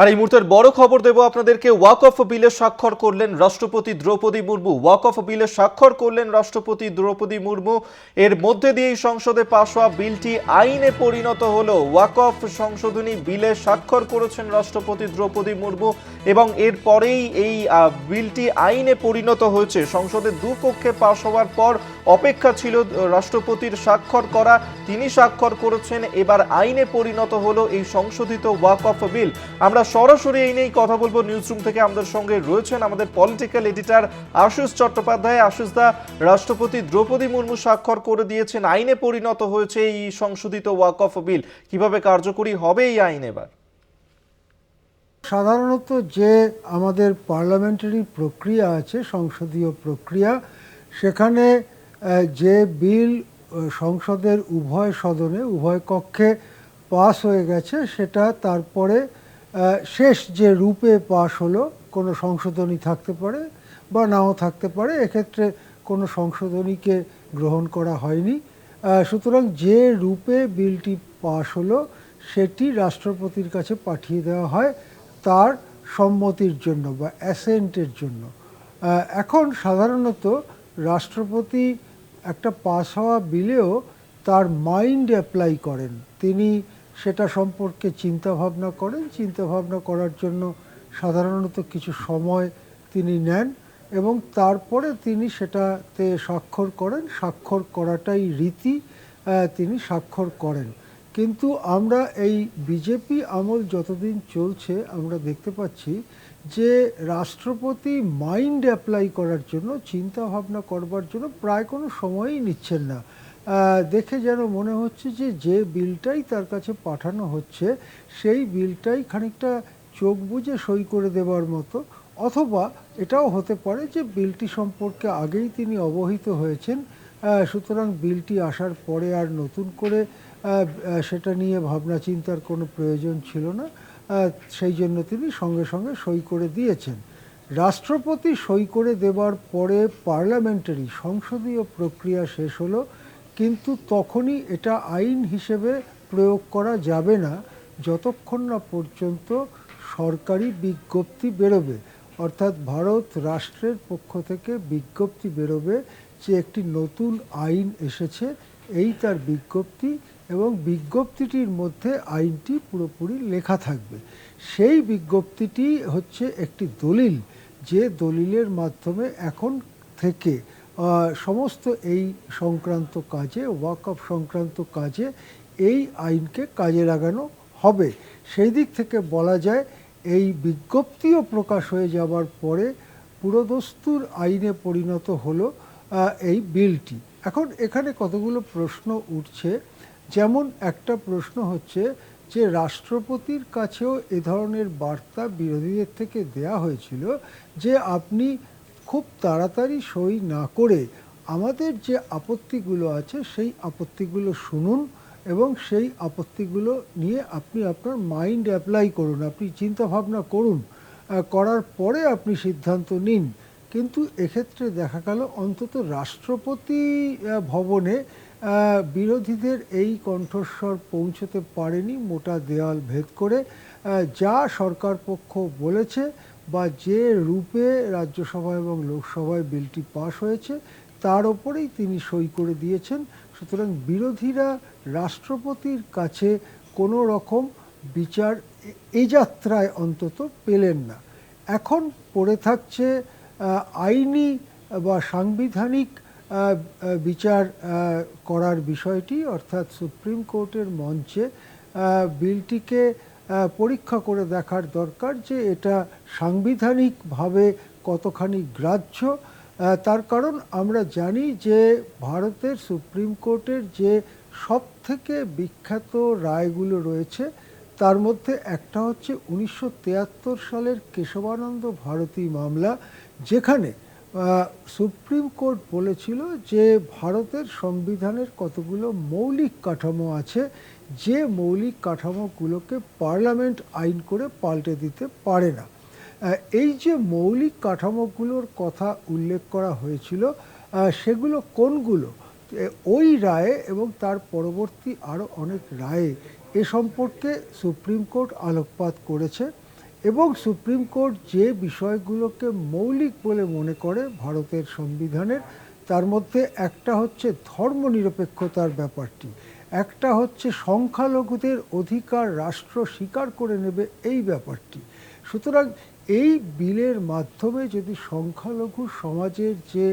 আর এই মুহূর্তের বড় খবর দেব আপনাদেরকে ওয়াক অফ বিলে স্বাক্ষর করলেন রাষ্ট্রপতি দ্রৌপদী মুর্মু। ওয়াক অফ বিলে স্বাক্ষর করলেন রাষ্ট্রপতি দ্রৌপদী মুর্মু। এর মধ্যে দিয়েই সংসদে পাশ হওয়া বিলটি আইনে পরিণত হলো। ওয়াক অফ সংশোধনী বিলে স্বাক্ষর করেছেন রাষ্ট্রপতি দ্রৌপদী মুর্মু এবং এরপরেই এই বিলটি আইনে পরিণত হয়েছে। সংসদে দুপক্ষে পাশ হওয়ার পর অপেক্ষা ছিল রাষ্ট্রপতির স্বাক্ষর করা। তিনি স্বাক্ষর করেছেন, এবার আইনে পরিণত হলো এই সংশোধিত ওয়াক অফ বিল। আমরা সরাসরি এই নিয়েই কথা বলব নিউজ রুম থেকে। আমাদের সঙ্গে রয়েছেন আমাদের পলিটিক্যাল এডিটার আশুষ চট্টোপাধ্যায়। আশুষ দা, রাষ্ট্রপতি দ্রৌপদী মুর্মু স্বাক্ষর করে দিয়েছেন, আইনে পরিণত হয়েছে এই সংশোধিত ওয়াক অফ বিল। কীভাবে কার্যকরী হবে এই আইন এবার? সাধারণত যে আমাদের পার্লামেন্টারি প্রক্রিয়া আছে, সংসদীয় প্রক্রিয়া, সেখানে যে বিল সংসদের উভয় সদনে, উভয় কক্ষে পাস হয়ে গেছে, সেটা তারপরে শেষ যে রূপে পাস হলো, কোনো সংশোধনী থাকতে পারে বা নাও থাকতে পারে, এক্ষেত্রে কোনো সংশোধনীকে গ্রহণ করা হয়নি। সুতরাং যে রূপে বিলটি পাশ হলো, সেটি রাষ্ট্রপতির কাছে পাঠিয়ে দেওয়া হয় তার সম্মতির জন্য বা অ্যাসেন্টের জন্য। এখন সাধারণত রাষ্ট্রপতি একটা পাস হওয়া বিলেও তার মাইন্ড অ্যাপ্লাই করেন। তিনি সেটা সম্পর্কে চিন্তা ভাবনা করেন। চিন্তা ভাবনা করার জন্য সাধারণত কিছু সময় তিনি নেন এবং তারপরে তিনি সেটাতে স্বাক্ষর করেন। স্বাক্ষর করাটাই রীতি তিনি স্বাক্ষর করেন। কিন্তু আমরা এই বিজেপি আমল যতদিন চলছে, আমরা দেখতে পাচ্ছি যে রাষ্ট্রপতি মাইন্ড অ্যাপ্লাই করার জন্য, চিন্তা ভাবনা করবার জন্য প্রায় কোনো সময়ই নিচ্ছেন না। দেখে যেন মনে হচ্ছে যে যে বিলটাই তার কাছে পাঠানো হচ্ছে, সেই বিলটাই খানিকটা চোখ বুজে সই করে দেওয়ার মতো। অথবা এটাও হতে পারে যে, বিলটি সম্পর্কে আগেই তিনি অবহিত হয়েছেন। সুতরাং বিলটি আসার পরে আর নতুন করে সেটা নিয়ে ভাবনা চিন্তার কোনো প্রয়োজন ছিল না। সেই জন্য তিনি সঙ্গে সঙ্গে সই করে দিয়েছেন। রাষ্ট্রপতি সই করে দেওয়ার পরে পার্লামেন্টারি সংসদীয় প্রক্রিয়া শেষ হলো, কিন্তু তখনই এটা আইন হিসেবে প্রয়োগ করা যাবে না, যতক্ষণ না পর্যন্ত সরকারি বিজ্ঞপ্তি বেরোবে। অর্থাৎ ভারত রাষ্ট্রের পক্ষ থেকে বিজ্ঞপ্তি বেরোবে যে একটি নতুন আইন এসেছে, এই তার বিজ্ঞপ্তি এবং বিজ্ঞপ্তিটির মধ্যে আইনটি পুরোপুরি লেখা থাকবে। সেই বিজ্ঞপ্তিটি হচ্ছে একটি দলিল, যে দলিলের মাধ্যমে এখন থেকে সমস্ত এই সংক্রান্ত কাজে ওয়াকআপ সংক্রান্ত কাজে এই আইনকে কাজে লাগানো হবে। সেই দিক থেকে বলা যায়, এই বিজ্ঞপ্তিও প্রকাশ হয়ে যাওয়ার পরে পুরোদস্তুর আইনে পরিণত হলো এই বিলটি। এখন এখানে কতগুলো প্রশ্ন উঠছে যেমন একটা প্রশ্ন হচ্ছে যে রাষ্ট্রপতির কাছেও এ ধরনের বার্তা বিরোধীদের থেকে দেয়া হয়েছিল যে আপনি খুব তাড়াতাড়ি সই না করে আমাদের যে আপত্তিগুলো আছে সেই আপত্তিগুলো শুনুন এবং সেই আপত্তিগুলো নিয়ে আপনি আপনার মাইন্ড অ্যাপ্লাই করুন, আপনি চিন্তা ভাবনা করুন করার পরে আপনি সিদ্ধান্ত নিন। কিন্তু এক্ষেত্রে দেখা গেল অন্তত রাষ্ট্রপতি ভবনে বিরোধীদের এই কণ্ঠস্বর পৌঁছতে পারেনি মোটা দেয়াল ভেদ করে। যা সরকার পক্ষ বলেছে বা যে রূপে রাজ্যসভা এবং লোকসভায় বিলটি পাশ হয়েছে, তার ওপরেই তিনি সই করে দিয়েছেন। সুতরাং বিরোধীরা রাষ্ট্রপতির কাছে কোনো রকম বিচার এ- যাত্রায় অন্তত পেলেন না। এখন পড়ে থাকছে আইনি বা সাংবিধানিক বিচার করার বিষয়টি, অর্থাৎ সুপ্রিম কোর্টের মঞ্চে বিলটিকে পরীক্ষা করে দেখার দরকার যে এটা সাংবিধানিকভাবে কতখানি গ্রাহ্য। তার কারণ আমরা জানি যে ভারতের সুপ্রিম কোর্টের যে সব থেকে বিখ্যাত রায়গুলো রয়েছে, তার মধ্যে একটা হচ্ছে উনিশশো সালের কেশবানন্দ ভারতী মামলা, যেখানে সুপ্রিম কোর্ট বলেছিল যে ভারতের সংবিধানের কতগুলো মৌলিক কাঠামো আছে, যে মৌলিক কাঠামোগুলোকে পার্লামেন্ট আইন করে পাল্টে দিতে পারে না। এই যে মৌলিক কাঠামোগুলোর কথা উল্লেখ করা হয়েছিল সেগুলো কোনগুলো? ওই রায়ে এবং তার পরবর্তী আরও অনেক রায়ে এ সম্পর্কে সুপ্রিম কোর্ট আলোকপাত করেছে। এবং সুপ্রিম কোর্ট যে বিষয়গুলোকে মৌলিক বলে মনে করে ভারতের সংবিধানের, তার মধ্যে একটা হচ্ছে ধর্মনিরপেক্ষতার ব্যাপারটি। একটা হচ্ছে সংখ্যালঘুদের অধিকার রাষ্ট্র স্বীকার করে নেবে এই ব্যাপারটি। সুতরাং এই বিলের মাধ্যমে যদি সংখ্যালঘু সমাজের যে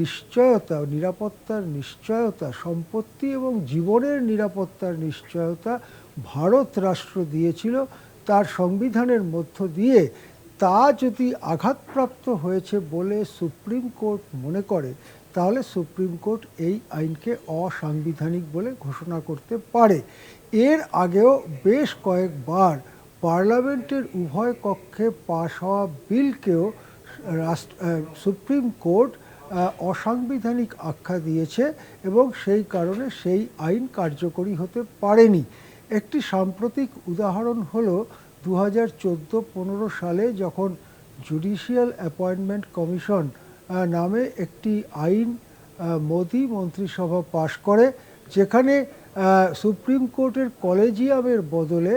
নিশ্চয়তা, নিরাপত্তার নিশ্চয়তা, সম্পত্তি এবং জীবনের নিরাপত্তার নিশ্চয়তা ভারত রাষ্ট্র দিয়েছিল তার সংবিধানের মধ্য দিয়ে তা যদি আঘাতপ্রাপ্ত হয়েছে বলে সুপ্রিম কোর্ট মনে করে, তাহলে সুপ্রিম কোর্ট এই আইনকে অসাংবিধানিক বলে ঘোষণা করতে পারে। এর আগেও বেশ কয়েকবার পার্লামেন্টের উভয় কক্ষে পাশ হওয়া বিলকেও রাষ্ট্র সুপ্রিম কোর্ট অসাংবিধানিক আখ্যা দিয়েছে এবং সেই কারণে সেই আইন কার্যকরী হতে পারেনি। একটি সাম্প্রতিক উদাহরণ হলো দু হাজার চোদ্দ পনেরো সালে যখন জুডিশিয়াল অ্যাপয়েন্টমেন্ট কমিশন নামে একটি আইন মোদি মন্ত্রিসভা পাশ করে, যেখানে সুপ্রিম কোর্টের কলেজিয়ামের বদলে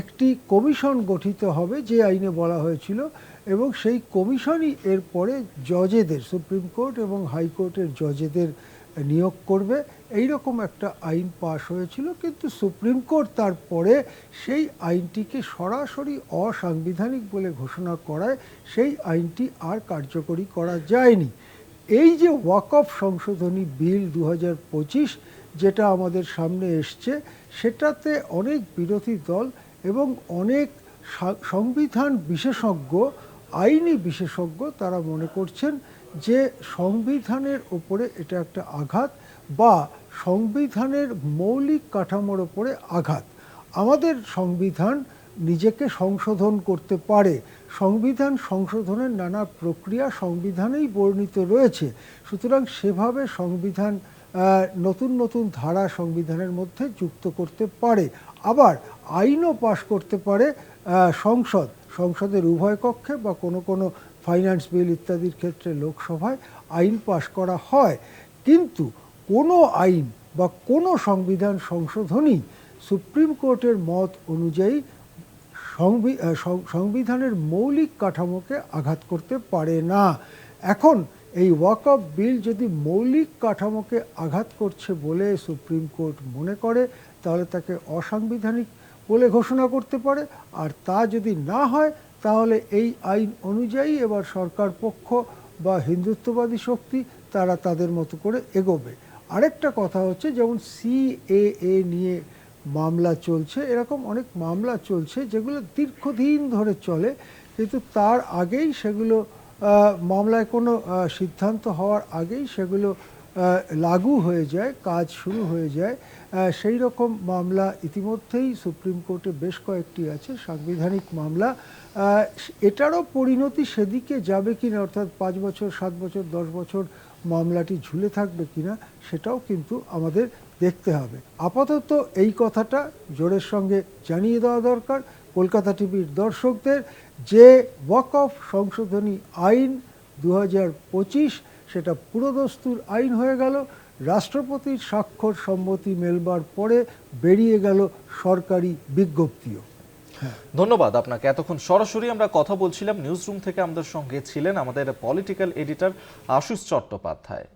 একটি কমিশন গঠিত হবে যে আইনে বলা হয়েছিল এবং সেই কমিশনই এরপরে জজেদের, সুপ্রিম কোর্ট এবং হাইকোর্টের জজেদের নিয়োগ করবে। এই রকম একটা আইন পাশ হয়েছিল, কিন্তু সুপ্রিম কোর্ট তারপরে সেই আইনটিকে সরাসরি অসাংবিধানিক বলে ঘোষণা করায় সেই আইনটি আর কার্যকরী করা যায়নি। এই যে ওয়াকফ সংশোধনী বিল দু হাজার পঁচিশ যেটা আমাদের সামনে এসছে, সেটাতে অনেক বিরোধী দল এবং অনেক সংবিধান বিশেষজ্ঞ, আইনি বিশেষজ্ঞ তারা মনে করছেন যে সংবিধানের ওপরে এটা একটা আঘাত বা সংবিধানের মৌলিক কাঠামোর ওপরে আঘাত। আমাদের সংবিধান নিজেকে সংশোধন করতে পারে। সংবিধান সংশোধনের নানা প্রক্রিয়া সংবিধানেই বর্ণিত রয়েছে। সুতরাং সেভাবে সংবিধান নতুন নতুন ধারা সংবিধানের মধ্যে যুক্ত করতে পারে। আবার আইনও পাশ করতে পারে সংসদ। সংসদের উভয় কক্ষে বা কোনো কোনো ফাইন্যান্স বিল ইত্যাদির ক্ষেত্রে লোকসভায় আইন পাশ করা হয়। কিন্তু কোনো আইন বা কোনো সংবিধান সংশোধনই সুপ্রিম কোর্টের মত অনুযায়ী সংবিধানের মৌলিক কাঠামোকে আঘাত করতে পারে না। এখন এই ওয়াক ওয়াকফ বিল যদি মৌলিক কাঠামোকে আঘাত করছে বলে সুপ্রিম কোর্ট মনে করে, তাহলে তাকে অসাংবিধানিক বলে ঘোষণা করতে পারে। আর তা যদি না হয়, তাহলে এই আইন অনুযায়ী এবার সরকার পক্ষ বা হিন্দুত্ববাদী শক্তি, তারা তাদের মতো করে এগোবে। আরেকটা কথা হচ্ছে, যেমন সিএএ নিয়ে মামলা চলছে, এরকম অনেক মামলা চলছে যেগুলো দীর্ঘদিন ধরে চলে, কিন্তু তার আগেই সেগুলো মামলায় কোনো সিদ্ধান্ত হওয়ার আগেই সেগুলো লাগু হয়ে যায়, কাজ শুরু হয়ে যায়। সেই রকম মামলা ইতিমধ্যেই সুপ্রিম কোর্টে বেশ কয়েকটি আছে, সাংবিধানিক মামলা। এটারও পরিণতি সেদিকে যাবে কিনা, অর্থাৎ পাঁচ বছর, সাত বছর, দশ বছর মামলাটি ঝুলে থাকবে কিনা সেটাও কিন্তু আমাদের দেখতে হবে। আপাতত এই কথাটা জোরের সঙ্গে জানিয়ে দেওয়া দরকার। কলকাতা টিভির দর্শকদের যে ওয়াকফ সংশোধনী আইন দু হাজার পঁচিশ, সেটা পুরোদস্তুর আইন হয়ে গেল, রাষ্ট্রপতির স্বাক্ষর সম্মতি মেলবার পরে বেরিয়ে গেল সরকারি বিজ্ঞপ্তিও। ধন্যবাদ আপনাকে। এতক্ষণ সরাসরি আমরা কথা বলছিলাম নিউজরুম থেকে আমাদের সঙ্গে ছিলেন আমাদের পলিটিক্যাল এডিটর আশুষ চট্টোপাধ্যায়।